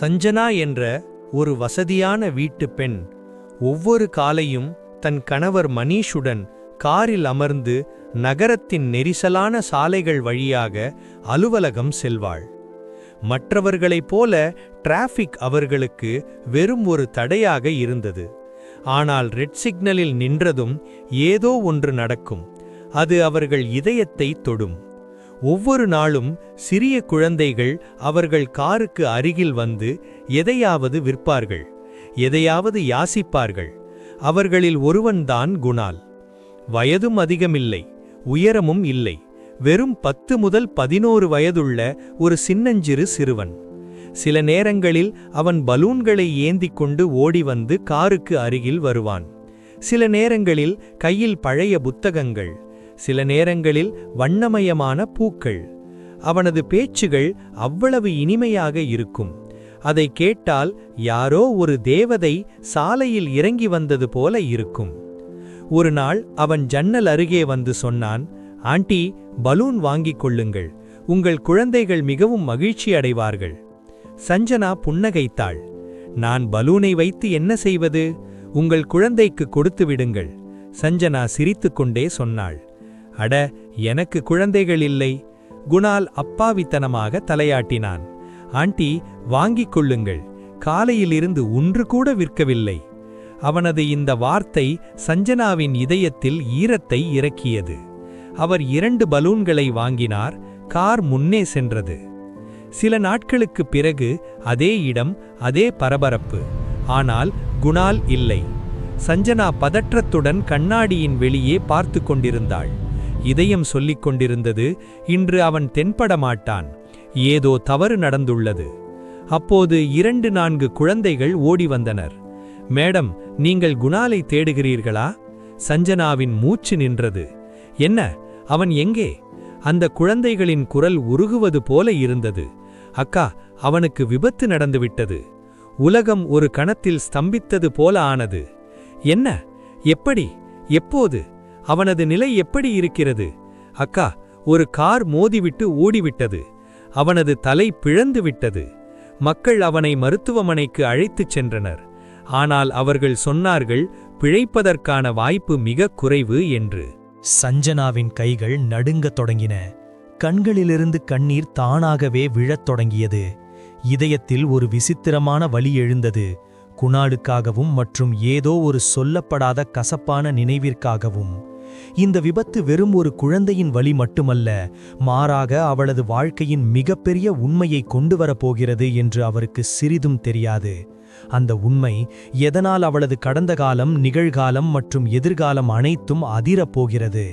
சஞ்சனா என்ற ஒரு வசதியான வீட்டுப் பெண் ஒவ்வொரு காலையும் தன் கணவர் மணீஷுடன் காரில் அமர்ந்து நகரத்தின் நெரிசலான சாலைகள் வழியாக அலுவலகம் செல்வாள். மற்றவர்களைப் போல டிராஃபிக் அவர்களுக்கு வெறும் ஒரு தடையாக இருந்தது. ஆனால் ரெட் சிக்னலில் நின்றதும் ஏதோ ஒன்று நடக்கும். அது அவர்கள் இதயத்தை தொடும். ஒவ்வொரு நாளும் சிறிய குழந்தைகள் அவர்கள் காருக்கு அருகில் வந்து எதையாவது விற்பார்கள் எதையாவது யாசிப்பார்கள். அவர்களில் ஒருவன்தான் குணால். வயதும் அதிகமில்லை உயரமும் இல்லை. வெறும் பத்து முதல் பதினோரு வயதுள்ள ஒரு சின்னஞ்சிறு சிறுவன். சில நேரங்களில் அவன் பலூன்களை ஏந்திக் கொண்டு ஓடி வந்து காருக்கு அருகில் வருவான். சில நேரங்களில் கையில் பழைய புத்தகங்கள் சில நேரங்களில் வண்ணமயமான பூக்கள். அவனது பேச்சுகள் அவ்வளவு இனிமையாக இருக்கும். அதை கேட்டால் யாரோ ஒரு தேவதை சாலையில் இறங்கி வந்தது போல இருக்கும். ஒரு நாள் அவன் ஜன்னல் அருகே வந்து சொன்னான் ஆண்டி பலூன் வாங்கிக் கொள்ளுங்கள். உங்கள் குழந்தைகள் மிகவும் மகிழ்ச்சி அடைவார்கள். சஞ்சனா புன்னகைத்தாள் நான் பலூனை வைத்து என்ன செய்வது? உங்கள் குழந்தைக்கு கொடுத்து விடுங்கள். சஞ்சனா சிரித்துக்கொண்டே சொன்னாள் அட எனக்கு குழந்தைகள் இல்லை. குணால் அப்பாவித்தனமாக தலையாட்டினான். ஆண்டி வாங்கிக் கொள்ளுங்கள். காலையிலிருந்து ஒன்று கூட விற்கவில்லை. அவனது இந்த வார்த்தை சஞ்சனாவின் இதயத்தில் ஈரத்தை இறக்கியது. அவர் இரண்டு பலூன்களை வாங்கினார் கார் முன்னே சென்றது. சில நாட்களுக்குப் பிறகு அதே இடம் அதே பரபரப்பு. ஆனால் குணால் இல்லை. சஞ்சனா பதற்றத்துடன் கண்ணாடியின் வெளியே பார்த்து கொண்டிருந்தாள். இதயம் சொல்லிக் கொண்டிருந்தது இன்று அவன் தென்பட மாட்டான் ஏதோ தவறு நடந்துள்ளது. அப்போது இரண்டு நான்கு குழந்தைகள் ஓடி வந்தனர். மேடம் நீங்கள் குணாலை தேடுகிறீர்களா? சஞ்சனாவின் மூச்சு நின்றது. என்ன? அவன் எங்கே? அந்த குழந்தைகளின் குரல் உருகுவது போல இருந்தது. அக்கா அவனுக்கு விபத்து நடந்துவிட்டது. உலகம் ஒரு கணத்தில் ஸ்தம்பித்தது போல ஆனது. என்ன? எப்படி? எப்போது? அவனது நிலை எப்படி இருக்கிறது? அக்கா ஒரு கார் மோதிவிட்டு ஓடிவிட்டது. அவனது தலை பிழந்து விட்டது மக்கள் அவனை மருத்துவமனைக்கு அழைத்துச் சென்றனர். ஆனால் அவர்கள் சொன்னார்கள் பிழைப்பதற்கான வாய்ப்பு மிக குறைவு என்று. சஞ்சனாவின் கைகள் நடுங்கத் தொடங்கின. கண்களிலிருந்து கண்ணீர் தானாகவே விழத் தொடங்கியது. இதயத்தில் ஒரு விசித்திரமான வலி எழுந்தது. குணாலுக்காகவும் மற்றும் ஏதோ ஒரு சொல்லப்படாத கசப்பான நினைவிற்காகவும். இந்த விபத்து வெறும் ஒரு குழந்தையின் வழி மட்டுமல்ல மாறாக அவளது வாழ்க்கையின் மிகப்பெரிய உண்மையை கொண்டு வரப்போகிறது என்று அவருக்கு சிறிதும் தெரியாது. அந்த உண்மை எதனால் அவளது கடந்த காலம் நிகழ்காலம் மற்றும் எதிர்காலம் அனைத்தும் அதிரப் போகிறது?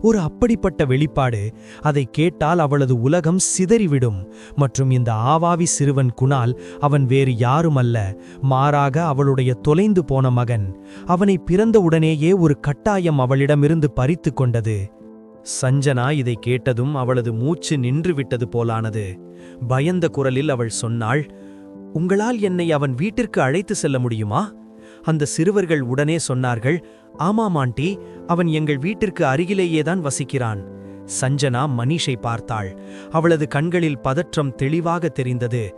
ஒரு அப்படிப்பட்ட வெளிப்பாடு அதை கேட்டால் அவளது உலகம் சிதறிவிடும் மற்றும் இந்த ஆவாவி சிறுவன் குணால் அவன் வேறு யாருமல்ல. மாறாக அவளுடைய தொலைந்து போன மகன் அவனை பிறந்தவுடனேயே ஒரு கட்டாயம் அவளிடமிருந்து பறித்து கொண்டது. சஞ்சனா இதை கேட்டதும் அவளது மூச்சு நின்றுவிட்டது போலானது. பயந்த குரலில் அவள் சொன்னாள் உங்களால் என்னை அவன் வீட்டிற்கு அழைத்து செல்ல முடியுமா? அந்த சிறுவர்கள் உடனே சொன்னார்கள் ஆமாம் ஆண்டி அவன் எங்கள் வீட்டிற்கு அருகிலேயேதான் வசிக்கிறான். சஞ்சனா மனிஷை பார்த்தாள். அவளது கண்களில் பதற்றம் தெளிவாக தெரிந்தது.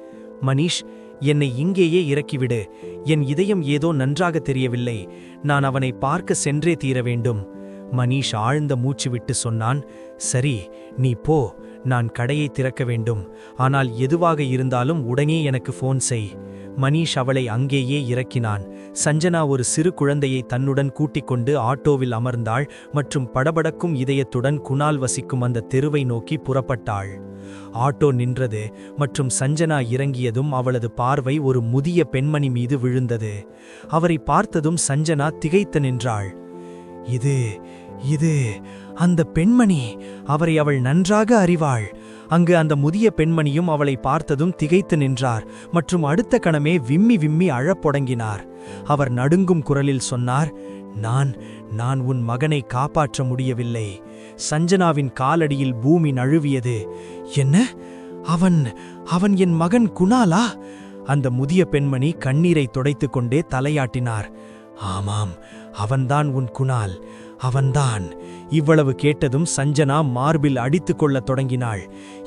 மனீஷ் என்னை இங்கேயே இறக்கிவிடு. என் இதயம் ஏதோ நன்றாக தெரியவில்லை. நான் அவனை பார்க்க சென்றே தீர வேண்டும். மனீஷ் ஆழ்ந்த மூச்சு விட்டு சொன்னான் சரி நீ போ. நான் கடையை திறக்க வேண்டும். ஆனால் எதுவாக இருந்தாலும் உடனே எனக்கு ஃபோன் செய். மணீஷ் அவளை அங்கேயே இறக்கினான். சஞ்சனா ஒரு சிறு குழந்தையை தன்னுடன் கூட்டிக் கொண்டு ஆட்டோவில் அமர்ந்தாள் மற்றும் படபடக்கும் இதயத்துடன் குணால் வசிக்கும் அந்த தெருவை நோக்கி புறப்பட்டாள். ஆட்டோ நின்றது மற்றும் சஞ்சனா இறங்கியதும் அவளது பார்வை ஒரு முதிய பெண்மணி மீது விழுந்தது. அவரை பார்த்ததும் சஞ்சனா திகைத்து நின்றாள். இது இது அந்த பெண்மணி. அவரை அவள் நன்றாக அறிவாள். அங்கு அந்த முதிய பெண்மணியும் அவளை பார்த்ததும் திகைத்து நின்றார். மற்றும் அடுத்த கணமே விம்மி விம்மி அழப்பொடங்கினார் அவர் நடுங்கும் குரலில் சொன்னார் நான் நான் உன் மகனை காப்பாற்ற முடியவில்லை. சஞ்சனாவின் காலடியில் பூமி நழுவியது. என்ன? அவன் அவன் என் மகன் குணாலா? அந்த முதிய பெண்மணி கண்ணீரை துடைத்துக்கொண்டே தலையாட்டினார். ஆமாம் அவன்தான் உன் குணால். அவன்தான். இவ்வளவு கேட்டதும் சஞ்சனா மார்பில் அடித்து கொள்ளத் தொடங்கினாள்.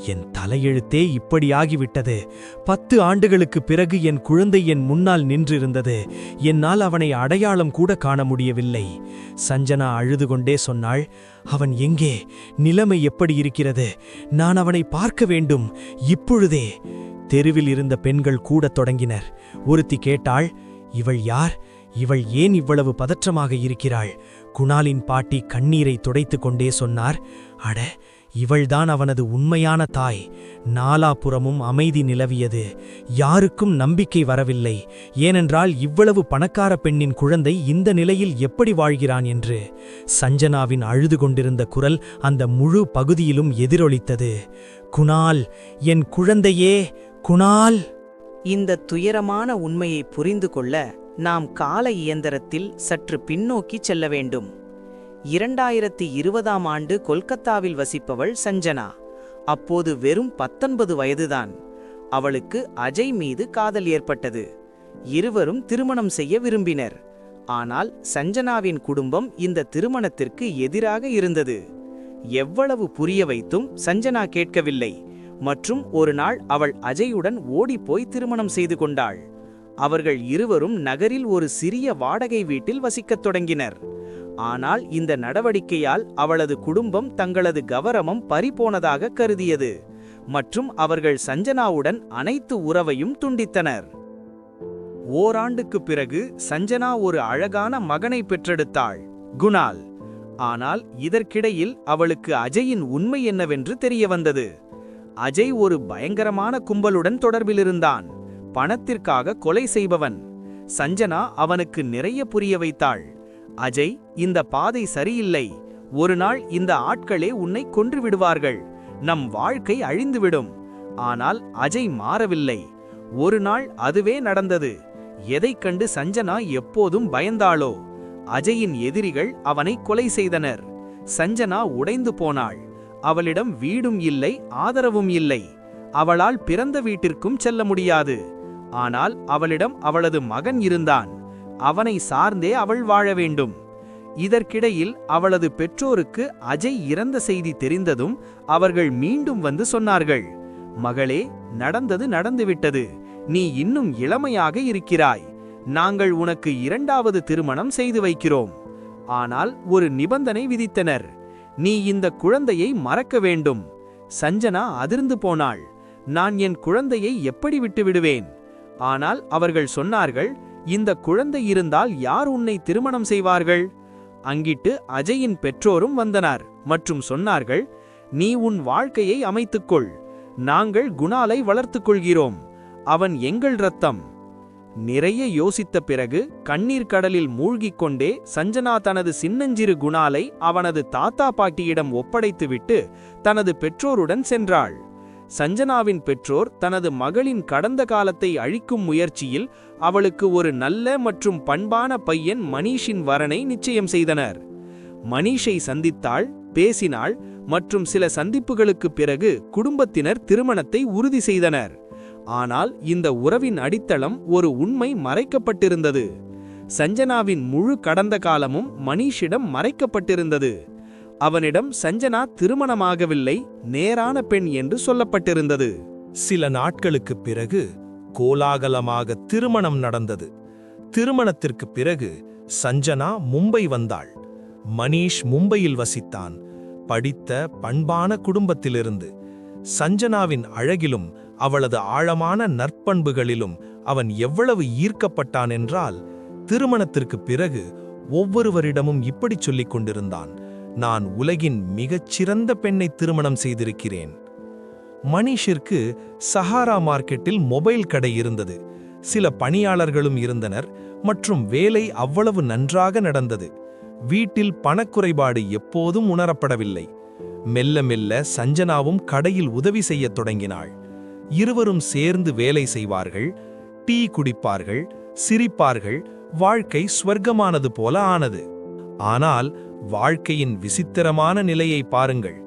என் தலையெழுத்தே இப்படியாகிவிட்டது பத்து ஆண்டுகளுக்கு பிறகு என் குழந்தை என் முன்னால் நின்றிருந்தது. என்னால் அவனை அடையாளம் கூட காண முடியவில்லை. சஞ்சனா அழுது கொண்டே சொன்னாள் அவன் எங்கே? நிலைமை எப்படி இருக்கிறது? நான் அவனை பார்க்க வேண்டும். இப்பொழுதே. தெருவில் இருந்த பெண்கள் கூடத் தொடங்கினர். ஒருத்தி கேட்டாள் இவள் யார்? இவள் ஏன் இவ்வளவு பதற்றமாக இருக்கிறாள்? குணாலின் பாட்டி கண்ணீரை துடைத்து கொண்டே சொன்னார் அட இவள்தான் அவனது உண்மையான தாய். நாலாபுறமும் அமைதி நிலவியது. யாருக்கும் நம்பிக்கை வரவில்லை. ஏனென்றால் இவ்வளவு பணக்கார பெண்ணின் குழந்தை இந்த நிலையில் எப்படி வாழ்கிறான் என்று. சஞ்சனாவின் அழுது கொண்டிருந்த குரல் அந்த முழு பகுதியிலும் எதிரொலித்தது. குணால் என் குழந்தையே குணால்! இந்த துயரமான உண்மையை புரிந்து கொள்ள நாம் கால இயந்திரத்தில் சற்று பின்னோக்கி செல்ல வேண்டும். இரண்டாயிரத்தி இருபதாம் ஆண்டு கொல்கத்தாவில் வசிப்பவள் சஞ்சனா. அப்போது வெறும் பத்தொன்பது வயதுதான். அவளுக்கு அஜய் மீது காதல் ஏற்பட்டது. இருவரும் திருமணம் செய்ய விரும்பினர். ஆனால் சஞ்சனாவின் குடும்பம் இந்த திருமணத்திற்கு எதிராக இருந்தது. எவ்வளவு புரிய வைத்தும் சஞ்சனா கேட்கவில்லை. மற்றும் ஒரு நாள் அவள் அஜயுடன் ஓடிப்போய் திருமணம் செய்து கொண்டாள். அவர்கள் இருவரும் நகரில் ஒரு சிறிய வாடகை வீட்டில் வசிக்கத் தொடங்கினர். ஆனால் இந்த நடவடிக்கையால் அவளது குடும்பம் தங்களது கவரமம் பறிபோனதாக கருதியது. மற்றும் அவர்கள் சஞ்சனாவுடன் அனைத்து உறவையும் துண்டித்தனர். ஓராண்டுக்குப் பிறகு சஞ்சனா ஒரு அழகான மகனை பெற்றெடுத்தாள் குணால். ஆனால் இதற்கிடையில் அவளுக்கு அஜயின் உண்மை என்னவென்று தெரிய வந்தது அஜய் ஒரு பயங்கரமான கும்பலுடன் தொடர்பிலிருந்தான். பணத்திற்காக கொலை செய்பவன். சஞ்சனா அவனுக்கு நிறைய புரிய வைத்தாள். அஜய் இந்த பாதை சரியில்லை. ஒரு நாள் இந்த ஆட்களே உன்னை கொன்று விடுவார்கள். நம் வாழ்க்கை அழிந்துவிடும். ஆனால் அஜய் மாறவில்லை. ஒரு நாள் அதுவே நடந்தது. எதைக் கண்டு சஞ்சனா எப்போதும் பயந்தாளோ? அஜயின் எதிரிகள் அவனை கொலை செய்தனர். சஞ்சனா உடைந்து போனாள். அவளிடம் வீடும் இல்லை ஆதரவும் இல்லை. அவளால் பிறந்த வீட்டிற்கும் செல்ல முடியாது. ஆனால் அவளிடம் அவளது மகன் இருந்தான். அவனை சார்ந்தே அவள் வாழ வேண்டும். இதற்கிடையில் அவளது பெற்றோருக்கு அஜய் இறந்த செய்தி தெரிந்ததும் அவர்கள் மீண்டும் வந்து சொன்னார்கள். மகளே நடந்தது நடந்துவிட்டது. நீ இன்னும் இளமையாக இருக்கிறாய். நாங்கள் உனக்கு இரண்டாவது திருமணம் செய்து வைக்கிறோம். ஆனால் ஒரு நிபந்தனை விதித்தனர். நீ இந்த குழந்தையை மறக்க வேண்டும். சஞ்சனா அதிர்ந்து போனாள். நான் என் குழந்தையை எப்படி விட்டுவிடுவேன்? ஆனால் அவர்கள் சொன்னார்கள் இந்த குழந்தை இருந்தால் யார் உன்னை திருமணம் செய்வார்கள்? அங்கிட்டு அஜயின் பெற்றோரும் வந்தனர் மற்றும் சொன்னார்கள் நீ உன் வாழ்க்கையை அமைத்துக்கொள் நாங்கள் குணாலை வளர்த்துக் கொள்கிறோம் அவன் எங்கள் ரத்தம் நிறைய யோசித்த பிறகு கண்ணீர் கடலில் மூழ்கிக் கொண்டே சஞ்சனா தனது சின்னஞ்சிறு குணாலை அவனது தாத்தா பாட்டியிடம் ஒப்படைத்துவிட்டு தனது பெற்றோருடன் சென்றாள். சஞ்சனாவின் பெற்றோர் தனது மகளின் கடந்த காலத்தை அழிக்கும் முயற்சியில் அவளுக்கு ஒரு நல்ல மற்றும் பண்பான பையன் மணீஷின் வரனை நிச்சயம் செய்தனர். மணீஷை சந்தித்தாள் பேசினாள் மற்றும் சில சந்திப்புகளுக்குப் பிறகு குடும்பத்தினர் திருமணத்தை உறுதி செய்தனர். ஆனால் இந்த உறவின் அடித்தளம் ஒரு உண்மை மறைக்கப்பட்டிருந்தது. சஞ்சனாவின் முழு கடந்த காலமும் மணீஷிடம் மறைக்கப்பட்டிருந்தது. அவனிடம் சஞ்சனா திருமணமாகவில்லை நேரான பெண் என்று சொல்லப்பட்டிருந்தது. சில நாட்களுக்குப் பிறகு கோலாகலமாக திருமணம் நடந்தது. திருமணத்திற்குப் பிறகு சஞ்சனா மும்பை வந்தாள். மணீஷ் மும்பையில் வசித்தான். படித்த பண்பான குடும்பத்திலிருந்து சஞ்சனாவின் அழகிலும் அவளது ஆழமான நற்பண்புகளிலும் அவன் எவ்வளவு ஈர்க்கப்பட்டான் என்றால் திருமணத்திற்குப் பிறகு ஒவ்வொருவரிடமும் இப்படிச் சொல்லிக் கொண்டிருந்தான். நான் உலகின் மிகச்சிறந்த பெண்ணை திருமணம் செய்திருக்கிறேன். மணிஷிற்கு சஹாரா மார்க்கெட்டில் மொபைல் கடை இருந்தது. சில பணியாளர்களும் இருந்தனர் மற்றும் வேலை அவ்வளவு நன்றாக நடந்தது. வீட்டில் பணக்குறைபாடு எப்போதும் உணரப்படவில்லை. மெல்ல மெல்ல சஞ்சனாவும் கடையில் உதவி செய்யத் தொடங்கினாள். இருவரும் சேர்ந்து வேலை செய்வார்கள் டீ குடிப்பார்கள் சிரிப்பார்கள் வாழ்க்கை ஸ்வர்க்கமானது போல ஆனது. ஆனால் வாழ்க்கையின் விசித்திரமான நிலையை பாருங்கள்.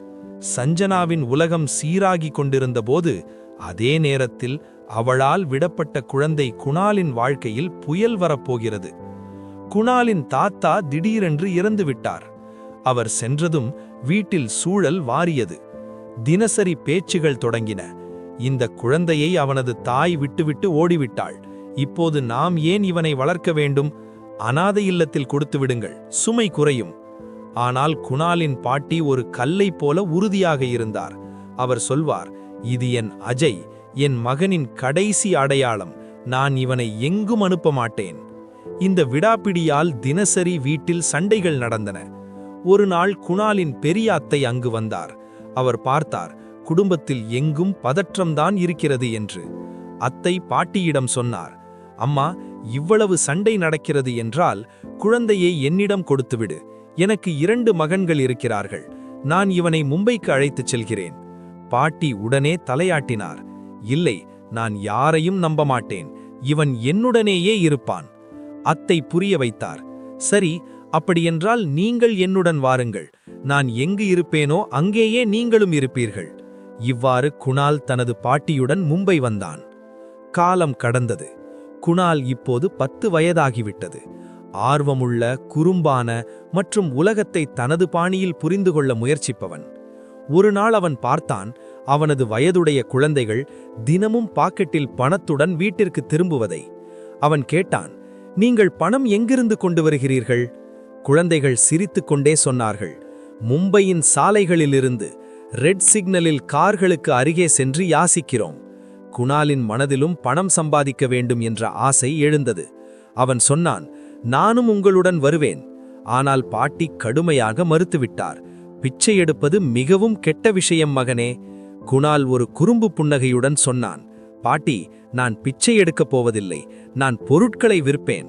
சஞ்சனாவின் உலகம் சீராகிக் கொண்டிருந்தபோது அதே நேரத்தில் அவளால் விடப்பட்ட குழந்தை குணாலின் வாழ்க்கையில் புயல் வரப்போகிறது. குணாலின் தாத்தா திடீரென்று இறந்துவிட்டார் அவர் சென்றதும் வீட்டில் சூழல் வாரியது. தினசரி பேச்சுகள் தொடங்கின. இந்த குழந்தையை அவனது தாய் விட்டுவிட்டு ஓடிவிட்டாள். இப்போது நாம் ஏன் இவனை வளர்க்க வேண்டும்? அனாதை இல்லத்தில் கொடுத்து விடுங்கள். சுமை குறையும். ஆனால் குணாலின் பாட்டி ஒரு கல்லைப் போல உறுதியாக இருந்தார். அவர் சொல்வார் இது என் அஜய் என் மகனின் கடைசி அடையாளம். நான் இவனை எங்கும் அனுப்ப மாட்டேன். இந்த விடாப்பிடியால் தினசரி வீட்டில் சண்டைகள் நடந்தன. ஒரு நாள் குணாலின் பெரிய அத்தை அங்கு வந்தார். அவர் பார்த்தார் குடும்பத்தில் எங்கும் பதற்றம்தான் இருக்கிறது என்று. அத்தை பாட்டியிடம் சொன்னார் அம்மா இவ்வளவு சண்டை நடக்கிறது என்றால் குழந்தையை என்னிடம் கொடுத்துவிடு. எனக்கு இரண்டு மகன்கள் இருக்கிறார்கள். நான் இவனை மும்பைக்கு அழைத்துச் செல்கிறேன். பாட்டி உடனே தலையாட்டினார். இல்லை நான் யாரையும் நம்ப மாட்டேன். இவன் என்னுடனேயே இருப்பான். அத்தை புரிய வைத்தார். சரி அப்படியென்றால் நீங்கள் என்னுடன் வாருங்கள். நான் எங்கு இருப்பேனோ அங்கேயே நீங்களும் இருப்பீர்கள். இவ்வாறு குணால் தனது பாட்டியுடன் மும்பை வந்தான். காலம் கடந்தது. குணால் இப்போது பத்து வயதாகிவிட்டது. ஆர்வமுள்ள குறும்பான மற்றும் உலகத்தை தனது பாணியில் புரிந்து கொள்ள முயற்சிப்பவன். ஒரு நாள் அவன் பார்த்தான் அவனது வயதுடைய குழந்தைகள் தினமும் பாக்கெட்டில் பணத்துடன் வீட்டிற்கு திரும்புவதை. அவன் கேட்டான் நீங்கள் பணம் எங்கிருந்து கொண்டு வருகிறீர்கள்? குழந்தைகள் சிரித்து கொண்டே சொன்னார்கள் மும்பையின் சாலைகளிலிருந்து ரெட் சிக்னலில் கார்களுக்கு அருகே சென்று யாசிக்கிறோம். குணாலின் மனதிலும் பணம் சம்பாதிக்க வேண்டும் என்ற ஆசை எழுந்தது. அவன் சொன்னான் நானும் உங்களுடன் வருவேன். ஆனால் பாட்டி கடுமையாக மறுத்துவிட்டார். பிச்சை எடுப்பது மிகவும் கெட்ட விஷயம் மகனே குணால் ஒரு குறும்பு புன்னகையுடன் சொன்னான். பாட்டி நான் பிச்சை எடுக்கப் போவதில்லை நான் பொருட்களை விற்பேன்.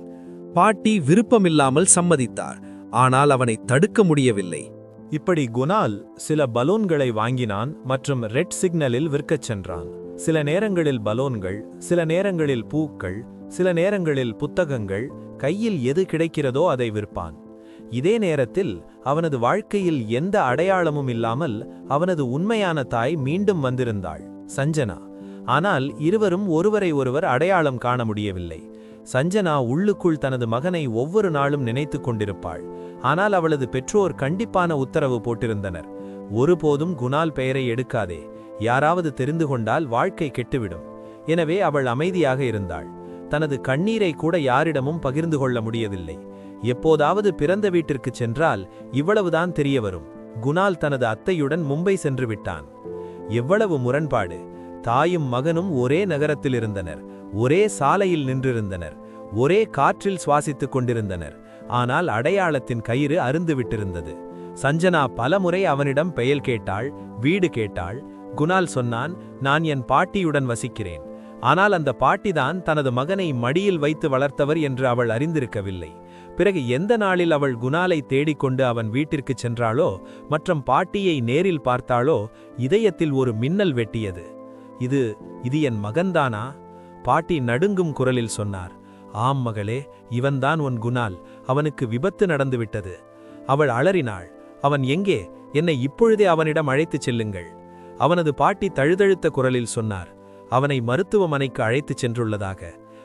பாட்டி விருப்பமில்லாமல் சம்மதித்தார் ஆனால் அவனை தடுக்க முடியவில்லை. இப்படி குணால் சில பலூன்களை வாங்கினான் மற்றும் ரெட் சிக்னலில் விற்கச் சென்றான். சில நேரங்களில் பலூன்கள் சில நேரங்களில் பூக்கள் சில நேரங்களில் புத்தகங்கள் கையில் எது கிடைக்கிறதோ அதை விற்பான். இதே நேரத்தில் அவனது வாழ்க்கையில் எந்த அடையாளமும் இல்லாமல் அவனது உண்மையான தாய் மீண்டும் வந்திருந்தாள். சஞ்சனா. ஆனால் இருவரும் ஒருவரை ஒருவர் அடையாளம் காண முடியவில்லை. சஞ்சனா உள்ளுக்குள் தனது மகனை ஒவ்வொரு நாளும் நினைத்துக் கொண்டிருப்பாள். ஆனால் அவளது பெற்றோர் கண்டிப்பான உத்தரவு போட்டிருந்தனர். ஒருபோதும் குணால் பெயரை எடுக்காதே. யாராவது தெரிந்து கொண்டால் வாழ்க்கை கெட்டுவிடும். எனவே அவள் அமைதியாக இருந்தாள். தனது கண்ணீரை கூட யாரிடமும் பகிர்ந்து கொள்ள முடியவில்லை. எப்போதாவது பிறந்த வீட்டிற்கு சென்றால் இவ்வளவுதான் தெரிய வரும் குணால் தனது அத்தையுடன் மும்பை சென்று விட்டான். எவ்வளவு முரண்பாடு. தாயும் மகனும் ஒரே நகரத்தில் இருந்தனர். ஒரே சாலையில் நின்றிருந்தனர். ஒரே காற்றில் சுவாசித்துக் கொண்டிருந்தனர். ஆனால் அடையாளத்தின் கயிறு அருந்துவிட்டிருந்தது சஞ்சனா பலமுறை அவனிடம் பெயல் கேட்டாள் வீடு கேட்டாள். குணால் சொன்னான் நான் என் பாட்டியுடன் வசிக்கிறேன். ஆனால் அந்த பாட்டிதான் தனது மகனை மடியில் வைத்து வளர்த்தவர் என்று அவள் அறிந்திருக்கவில்லை. பிறகு எந்த நாளில் அவள் குணாலை தேடிக்கொண்டு அவன் வீட்டிற்கு சென்றாளோ மற்றும் பாட்டியை நேரில் பார்த்தாளோ இதயத்தில் ஒரு மின்னல் வெட்டியது. இது இது என் மகன்தானா? பாட்டி நடுங்கும் குரலில் சொன்னார். ஆம் மகளே இவன்தான் உன் குணால். அவனுக்கு விபத்து நடந்துவிட்டது. அவள் அலறினாள். அவன் எங்கே? என்னை இப்பொழுதே அவனிடம் அழைத்துச் செல்லுங்கள். அவனது பாட்டி தழுதழுத்த குரலில் சொன்னார். அவனை மருத்துவமனைக்கு அழைத்துச் சென்றுள்ளதாக.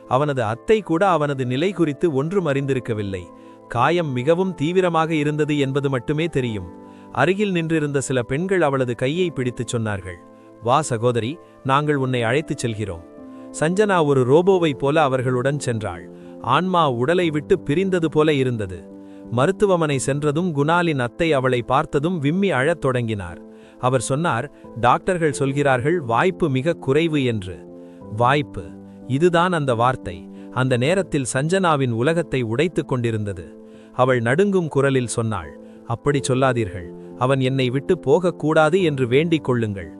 அவனது அத்தை கூட அவனது நிலை குறித்து ஒன்றும் அறிந்திருக்கவில்லை. காயம் மிகவும் தீவிரமாக இருந்தது என்பது மட்டுமே தெரியும். அருகில் நின்றிருந்த சில பெண்கள் அவளது கையை பிடித்துச் சொன்னார்கள். வா சகோதரி நாங்கள் உன்னை அழைத்துச் செல்கிறோம். சஞ்சனா ஒரு ரோபோவைப் போல அவர்களுடன் சென்றாள். ஆன்மா உடலை விட்டு பிரிந்தது போல இருந்தது. மருத்துவமனை சென்றதும் குணாலின் அத்தை அவளை பார்த்ததும் விம்மி அழத் தொடங்கினார். அவர் சொன்னார் டாக்டர்கள் சொல்கிறார்கள் வாய்ப்பு மிக குறைவு என்று. வாய்ப்பு இதுதான் அந்த வார்த்தை. அந்த நேரத்தில் சஞ்சனாவின் உலகத்தை உடைத்துக் கொண்டிருந்தது. அவள் நடுங்கும் குரலில் சொன்னாள் அப்படி சொல்லாதீர்கள். அவன் என்னை விட்டு போகக்கூடாது என்று வேண்டிக் கொள்ளுங்கள்.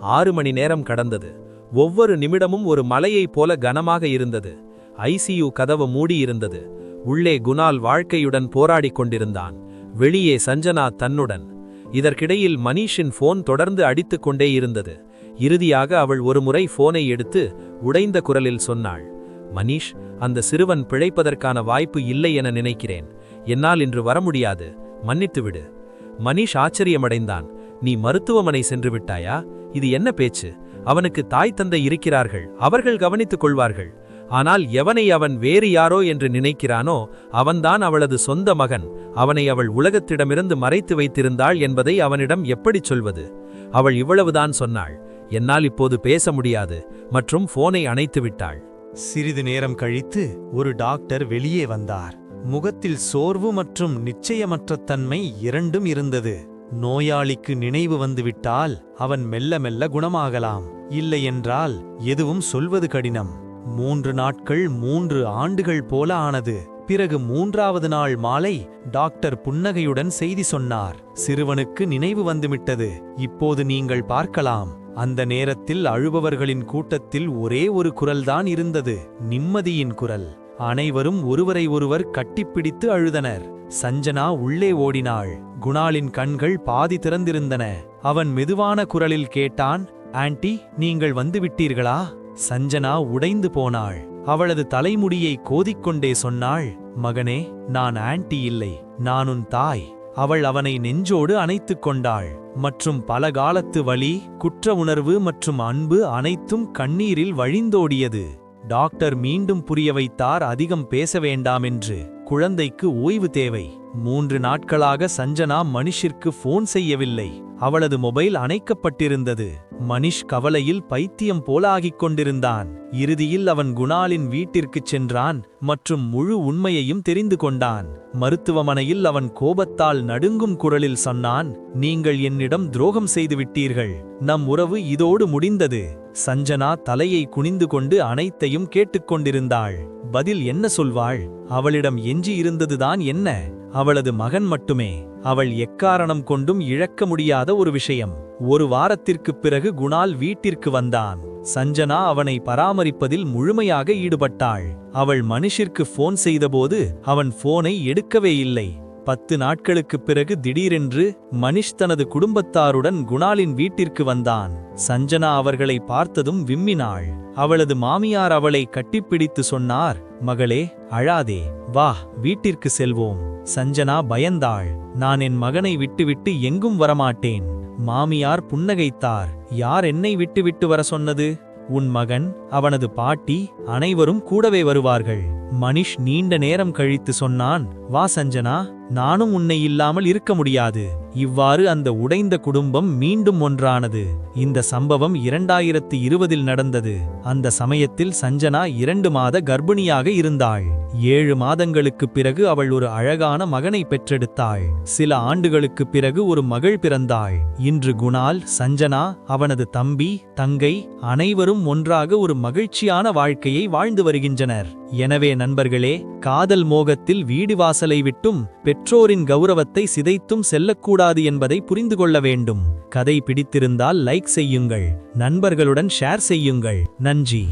ஆறு மணி நேரம் கடந்தது. ஒவ்வொரு நிமிடமும் ஒரு மலையைப் போல கனமாக இருந்தது. ஐசியு கதவு மூடியிருந்தது. உள்ளே குணால் வாழ்க்கையுடன் போராடிக் கொண்டிருந்தான். வெளியே சஞ்சனா தன்னுடன் இதற்கிடையில் மனிஷின் போன் தொடர்ந்து அடித்து கொண்டே இருந்தது. இறுதியாக அவள் ஒருமுறை போனை எடுத்து உடைந்த குரலில் சொன்னாள் மனிஷ் அந்த சிறுவன் பிழைப்பதற்கான வாய்ப்பு இல்லை என நினைக்கிறேன். என்னால் இன்று வர முடியாது. மன்னித்துவிடு மனிஷ் ஆச்சரியமடைந்தான். நீ மருத்துவமனை சென்று விட்டாயா? இது என்ன பேச்சு? அவனுக்கு தாய் தந்தை இருக்கிறார்கள். அவர்கள் கவனித்துக் கொள்வார்கள். ஆனால் எவனை அவன் வேறு யாரோ என்று நினைக்கிறானோ அவன்தான் அவளது சொந்த மகன். அவனை அவள் உலகத்திடமிருந்து மறைத்து வைத்திருந்தாள் என்பதை அவனிடம் எப்படிச் சொல்வது? அவள் இவ்வளவுதான் சொன்னாள். என்னால் இப்போது பேச முடியாது. மற்றும் போனை அணைத்து விட்டாள். சிறிது நேரம் கழித்து ஒரு டாக்டர் வெளியே வந்தார். முகத்தில் சோர்வு மற்றும் நிச்சயமற்ற தன்மை இரண்டும் இருந்தது. நோயாளிக்கு நினைவு வந்துவிட்டால் அவன் மெல்ல மெல்ல குணமாகலாம். இல்லையென்றால் எதுவும் சொல்வது கடினம். மூன்று நாட்கள் மூன்று ஆண்டுகள் போல ஆனது. பிறகு மூன்றாவது நாள் மாலை டாக்டர் புன்னகையுடன் செய்தி சொன்னார். சிறுவனுக்கு நினைவு வந்துவிட்டது. இப்போது நீங்கள் பார்க்கலாம். அந்த நேரத்தில் அழுபவர்களின் கூட்டத்தில் ஒரே ஒரு குரல்தான் இருந்தது. நிம்மதியின் குரல். அனைவரும் ஒருவரை ஒருவர் கட்டிப்பிடித்து அழுதனர். சஞ்சனா உள்ளே ஓடினாள். குணாலின் கண்கள் பாதி திறந்திருந்தன. அவன் மெதுவான குரலில் கேட்டான் ஆன்டி நீங்கள் வந்துவிட்டீர்களா சஞ்சனா உடைந்து போனாள். அவளது தலைமுடியை கோதிக்கொண்டே சொன்னாள் மகனே நான் ஆன்டி இல்லை நான் உன் தாய். அவள் அவனை நெஞ்சோடு அணைத்துக் கொண்டாள். மற்றும் பல காலத்து வலி குற்ற உணர்வு மற்றும் அன்பு அனைத்தும் கண்ணீரில் வழிந்தோடியது. டாக்டர் மீண்டும் புரிய வைத்தார் அதிகம் பேச வேண்டாம் என்று. குழந்தைக்கு ஓய்வு தேவை. மூன்று நாட்களாக சஞ்சனா மனிஷிற்கு ஃபோன் செய்யவில்லை. அவளது மொபைல் அணைக்கப்பட்டிருந்தது. மனிஷ் கவலையில் பைத்தியம் போல ஆகிக் கொண்டிருந்தான் இறுதியில் அவன் குணாலின் வீட்டிற்குச் சென்றான் மற்றும் முழு உண்மையையும் தெரிந்து கொண்டான். மருத்துவமனையில் அவன் கோபத்தால் நடுங்கும் குரலில் சொன்னான் நீங்கள் என்னிடம் துரோகம் செய்துவிட்டீர்கள். நம் உறவு இதோடு முடிந்தது சஞ்சனா தலையை குனிந்து கொண்டு அனைத்தையும் கேட்டுக்கொண்டிருந்தாள். பதில் என்ன சொல்வாள்? அவளிடம் எஞ்சி இருந்ததுதான் என்ன? அவளது மகன் மட்டுமே. அவள் எக்காரணம் கொண்டும் இழக்க முடியாத ஒரு விஷயம். ஒரு வாரத்திற்குப் பிறகு குணால் வீட்டிற்கு வந்தான். சஞ்சனா அவனை பராமரிப்பதில் முழுமையாக ஈடுபட்டாள். அவள் மனுஷிற்கு ஃபோன் செய்தபோது அவன் ஃபோனை எடுக்கவே இல்லை. பத்து நாட்களுக்குப் பிறகு திடீரென்று மனிஷ் தனது குடும்பத்தாருடன் குணாலின் வீட்டிற்கு வந்தான். சஞ்சனா அவர்களை பார்த்ததும் விம்மினாள். அவளது மாமியார் அவளை கட்டிப்பிடித்து சொன்னார் மகளே அழாதே வா வீட்டிற்கு செல்வோம். சஞ்சனா பயந்தாள் நான் என் மகனை விட்டுவிட்டு எங்கும் வரமாட்டேன். மாமியார் புன்னகைத்தார் யார் என்னை விட்டுவிட்டு வர சொன்னது? உன் மகன் அவனது பாட்டி அனைவரும் கூடவே வருவார்கள். மனிஷ் நீண்ட நேரம் கழித்து சொன்னான் வா சஞ்சனா நானும் உன்னை இல்லாமல் இருக்க முடியாது. இவ்வாறு அந்த உடைந்த குடும்பம் மீண்டும் ஒன்றானது. இந்த சம்பவம் இரண்டாயிரத்து இருபதில் நடந்தது. அந்த சமயத்தில் சஞ்சனா இரண்டு மாத கர்ப்பிணியாக இருந்தாள். ஏழு மாதங்களுக்குப் பிறகு அவள் ஒரு அழகான மகனை பெற்றெடுத்தாள். சில ஆண்டுகளுக்குப் பிறகு ஒரு மகள் பிறந்தாள். இன்று குணால் சஞ்சனா அவனது தம்பி தங்கை அனைவரும் ஒன்றாக ஒரு மகிழ்ச்சியான வாழ்க்கையை வாழ்ந்து வருகின்றனர். எனவே நண்பர்களே காதல் மோகத்தில் வீடு வாசலை விட்டும் பெற்றோரின் கௌரவத்தை சிதைத்தும் செல்லக்கூடாது. என்பதை புரிந்து கொள்ள வேண்டும். கதை பிடித்திருந்தால் லைக் செய்யுங்கள். நண்பர்களுடன் ஷேர் செய்யுங்கள். நன்றி.